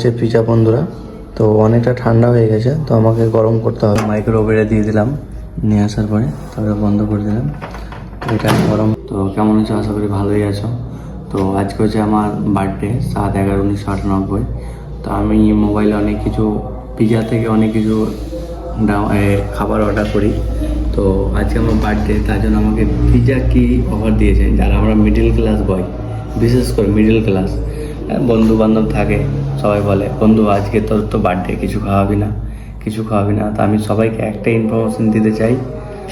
হচ্ছে পিজা বন্ধুরা। তো অনেকটা ঠান্ডা হয়ে গেছে, তো আমাকে গরম করতে হবে। মাইক্রোওভেনে দিয়ে দিলাম, নিয়ে আসার পরে তারপরে বন্ধ করে দিলাম। এটা গরম। তো কেমন আছো? আশা করি ভালোই আছো। তো আজকে হচ্ছে আমার বার্থডে সাত এগারো উনিশশো আটানব্বই। তো আমি মোবাইলে অনেক কিছু, পিজা থেকে অনেক কিছু খাবার অর্ডার করি। তো আজকে আমার বার্থডে তার জন্য আমাকে পিজা কি অফার দিয়েছেন? যারা আমরা মিডিল ক্লাস বয় বিশেষ করে মিডিল ক্লাস বন্ধু বান্ধব থাকে, সবাই বলে, বন্ধু, আজকে তোর তো বার্থডে কিছু খাওয়াবি না? কিছু খাওয়াবি না, তো আমি সবাইকে একটা ইনফরমেশন দিতে চাই,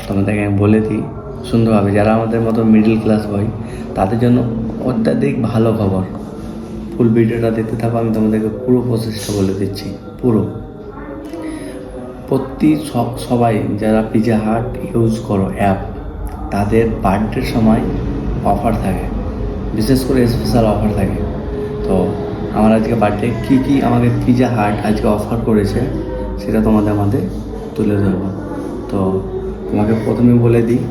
তোমাদেরকে আমি বলে দিই। সুন্দরভাবে, যারা আমাদের মতো মিডিল ক্লাস হয় তাদের জন্য অত্যাধিক ভালো খবর। ফুল ভিডিওটা দেখতে থাকো, আমি তোমাদেরকে পুরো প্রসেসটা বলে দিচ্ছি, পুরো। প্রতি সবাই যারা পিজা হাট ইউজ করো অ্যাপ তাদের বার্থডের সময় অফার থাকে। বিশেষ করে স্পেশাল অফার থাকে। তো আমার আজকে বার্থডে। কী কী আমাকে পিজা হাট আজকে অফার করেছে, সেটা তোমাদের আমাদের তুলে ধরবো। তো তোমাকে প্রথমে বলে দিই,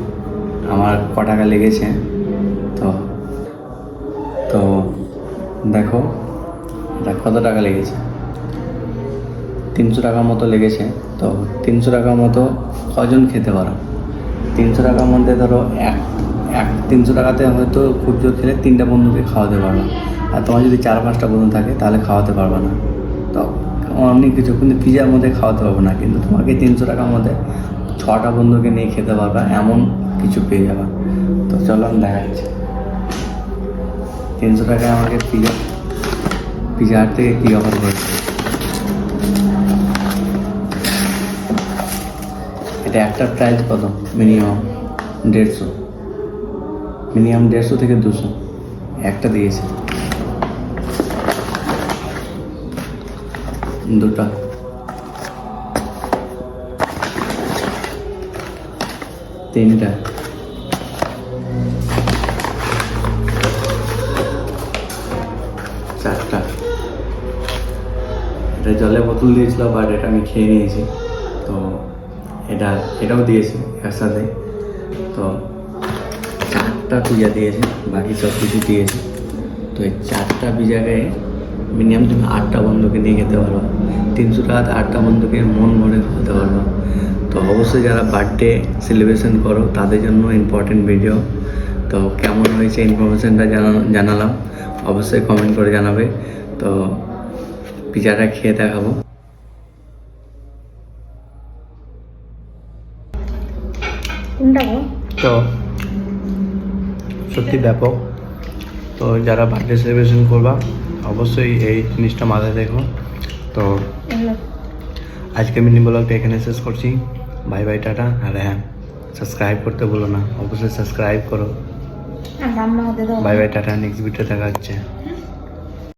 আমার ক টাকা লেগেছে। তো তো দেখো কত টাকা লেগেছে? তিনশো টাকার মতো লেগেছে। তো তিনশো টাকার মতো কজন খেতে পারো? তিনশো টাকার মধ্যে ধরো এক এক, তিনশো টাকাতে হয়তো খুব জোর খেলে তিনটা বন্ধুকে খাওয়াতে পারবে। আর তোমার যদি চার পাঁচটা বন্ধু থাকে, তাহলে খাওয়াতে পারবে না। তো অনেক কিছু কিন্তু পিজার মধ্যে খাওয়াতে পারব না, কিন্তু তোমাকে তিনশো টাকার মধ্যে ছটা বন্ধুকে নিয়ে খেতে পারবে, এমন কিছু পেয়ে যাবে। তো চলো আমি দেখাচ্ছি। তিনশো টাকায় আমাকে পিজা পিজা হাট থেকে কী অফার করেছে? এটা একটা প্রাইস কত? মিনিমাম দেড়শো। মিনিমাম দেড়শো থেকে দুশো। একটা দিয়েছে। দুটা। তিনটা। চারটা। এটা জলের বোতল দিয়েছিল বাট এটা আমি খেয়ে নিয়েছি। তো এটা, এটাও দিয়েছে একসাথে। তো চারটা পিজা দিয়েছে বাকি সব কিছু দিয়েছে। তো এই চারটা পিজাকে মিনিমাম তুমি আটটা বন্ধুকে নিয়ে যেতে পারো তিনশো টাকাতে আটটা বন্ধুকে মন ভরে খাওয়াতে পারব। তো অবশ্যই যারা বার্থডে সেলিব্রেশন করো তাদের জন্য ইম্পর্টেন্ট ভিডিও তো কেমন হয়েছে ইনফরমেশনটা জানানো জানালাম। অবশ্যই কমেন্ট করে জানাবে। তো পিজাটা খেয়ে দেখাবো। তো সত্যি ব্যাপক। তো যারা বার্থডে সেলিব্রেশন করবা অবশ্যই এই জিনিসটা মাথায় দেখো তো আজকে মিনি ব্লগটা এখানে শেষ করছি। বাই বাই টাটা আর হ্যাঁ সাবস্ক্রাইব করতে বলো না। অবশ্যই সাবস্ক্রাইব করো। Bye bye tata next video দেখা হচ্ছে।